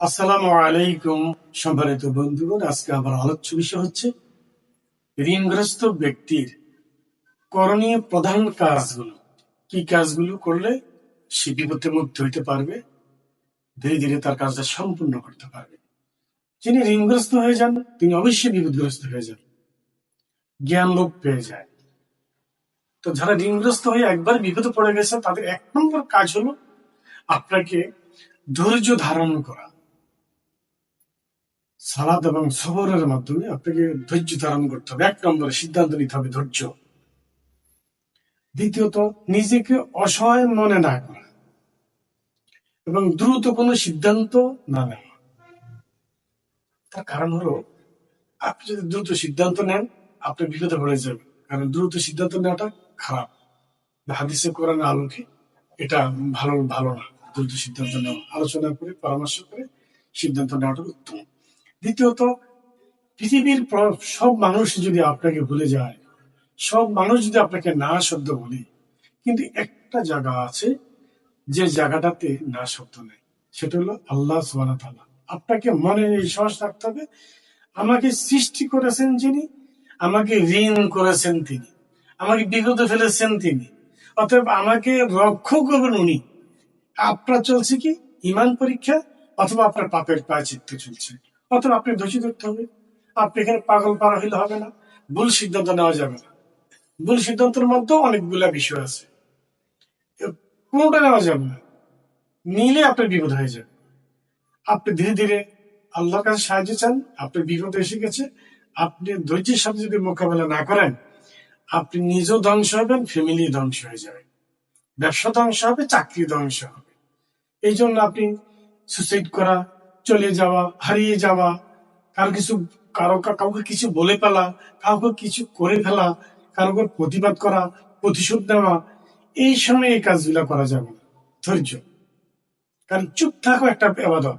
আসসালামু আলাইকুম, সম্মানিত বন্ধুগণ, আজকে আলোচ্য বিষয় হচ্ছে ঋণগ্রস্ত ব্যক্তির করণীয় প্রধান কাজগুলো। কি কাজগুলো করলে সে বিপদে মুক্ত হইতে পারবে? ধীরে ধীরে তার কাজটা সম্পূর্ণ করতে পারবে। যিনি ঋণগ্রস্ত হয়ে যান, তিনি অবশ্যই বিপদগ্রস্ত হয়ে যান। জ্ঞান লোপ পেয়ে যায়। তো যারা ঋণগ্রস্ত হয়ে একবার বিপদে পড়ে গেছে তাদের এক নম্বর কাজ হলো আপনাকে ধৈর্য ধারণ করা। সালাদ এবং সবরের মাধ্যমে আপনাকে ধৈর্য ধারণ করতে হবে। এক নম্বরে সিদ্ধান্ত নিতে হবে ধৈর্য। দ্বিতীয়ত, নিজেকে অসহায় মনে না করা এবং দ্রুত কোনো সিদ্ধান্ত না নেওয়া। তার কারণ হলো, আপনি যদি দ্রুত সিদ্ধান্ত নেন আপনি বিপদে পড়ে যাবেন। কারণ দ্রুত সিদ্ধান্ত নেওয়াটা খারাপ। হাদিসে কোরআন আলোকে এটা ভালো ভালো না। দ্রুত সিদ্ধান্ত নেওয়া। আলোচনা করে, পরামর্শ করে সিদ্ধান্ত নেওয়াটা উত্তম। দ্বিতীয়ত, পৃথিবীর সব মানুষ যদি আপনাকে ভুলে যায়, সব মানুষ যদি আপনাকে না শব্দ বলে, কিন্তু একটা জায়গা আছে যে জায়গাটাতে না শব্দ নেই, সেটা হলো আল্লাহ সুবাহ আপনাকে মনে সাহস রাখতে হবে, আমাকে সৃষ্টি করেছেন যিনি, আমাকে ঋণ করেছেন তিনি, আমাকে বিগত ফেলেছেন তিনি, অতএব আমাকে রক্ষা করবেন উনি। আপনার চলছে কি? ইমান পরীক্ষা অথবা আপনার পাপের প্রায়চিত্ত চলছে? অথবা আপনি ধৈর্য ধরতে হবে। আপনি এখানে পাগল পারা হইলে হবে না। ভুল সিদ্ধান্ত নেওয়া যাবে না। ভুল সিদ্ধান্তের মধ্যে অনেকগুলা বিষয় আছে। কোনোটা নেওয়া যাবে না? নিলে আপনার বিপদ হয়ে যাবে। আপনি ধীরে ধীরে আল্লাহর কাছে সাহায্য চান, আপনার বিপদ এসে গেছে। আপনি ধৈর্যের সাথে যদি মোকাবেলা না করেন, আপনি নিজেও ধ্বংস হবেন ফ্যামিলি ধ্বংস হয়ে যাবে। ব্যবসা ধ্বংস হবে, চাকরি ধ্বংস হবে। এই জন্য আপনি সুসাইড করা চলে যাওয়া, হারিয়ে যাওয়া, কারও কিছু, কারও কাউকে কিছু বলে ফেলা, কাউকে কিছু করে ফেলা কারও প্রতিবাদ করা, প্রতিশোধ নেওয়া, এই সময় এই কাজগুলো করা যাবে ধৈর্য। কারণ চুপ থাকো একটা এবাদত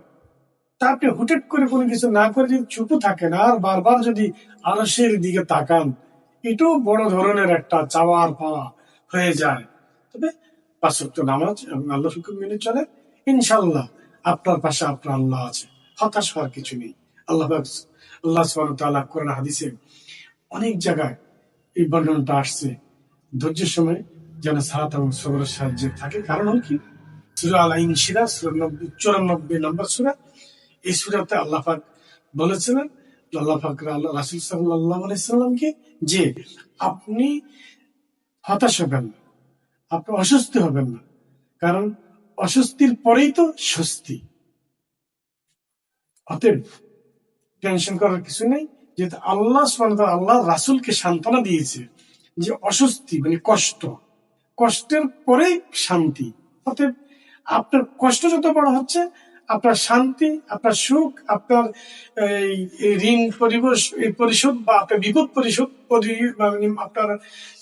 তা আপনি হুটেট করে কোনো কিছু না করে যদি চুপ থাকেন, আর বারবার যদি আরসের দিকে তাকান, এটাও বড় ধরনের একটা চাওয়ার পাওয়া হয়ে যায়। তবে পাঁচক্ত নামাজ আল্লাহ মেনে চলে ইনশাল্লাহ আপনার পাশে আপনার আল্লাহ আছে। হতাশ হওয়ার কিছু নেই। আল্লাহ আল্লাহ সুবহানাহু ওয়া কোরআন হাদিসে অনেক জায়গায় এই বর্ণনাটা আসছে। ধৈর্যের সময় যেন সালাত এবং সবরের সাহায্যে থাকে। কারণ হল কি? সুরা আল আইন সুরা চুরানব্বই নম্বর সুরা, এই সুরাতে আল্লাহ পাক বলেছিলেন আল্লাহ পাক রাসুল সাল্লাহ আলাইসাল্লামকে যে আপনি হতাশ হবেন না, আপনি অস্বস্তি হবেন না। কারণ অস্বস্তির পরেই তো স্বস্তি। অতএব টেনশন করার কিছু নেই, যেহেতু আল্লাহ আল্লাহ রাসুলকে সান্ত্বনা দিয়েছে যে অস্বস্তি মানে কষ্ট। কষ্টের পরেই শান্তি। অতএব আপনার কষ্ট যত বড় হচ্ছে, আপনার শান্তি, আপনার সুখ, আপনার ঋণ পরিবেশ পরিশোধ বা আপনার বিপদ পরিশোধ মানে আপনার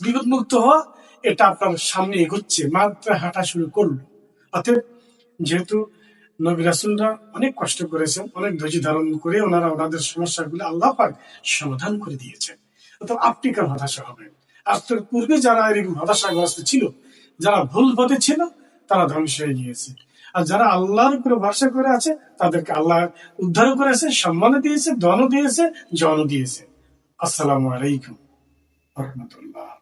বিপদ মুক্ত হওয়া, এটা আপনার সামনে এগোচ্ছে, মাত্রা হাঁটা শুরু করল। অতএব যেহেতু নবী রাসুলরা অনেক কষ্ট করেছেন, অনেক ধৈর্য ধারণ করে ওনারা ওনাদের সমস্যাগুলো আল্লাহ পাক সমাধান করে দিয়েছেন। অতএব আপনি কেন হতাশা হবেন? আপনার পূর্বে যারা এরকম হতাশাগ্রস্ত ছিল, যারা ভুল পথে ছিল, তারা ধ্বংস হয়ে গিয়েছে। আর যারা আল্লাহর উপরে ভরসা করে আছে, তাদেরকে আল্লাহ উদ্ধার করেছে সম্মান দিয়েছে, ধনও দিয়েছে, জনও দিয়েছে। আসসালামু আলাইকুম রহমতুল্লাহ।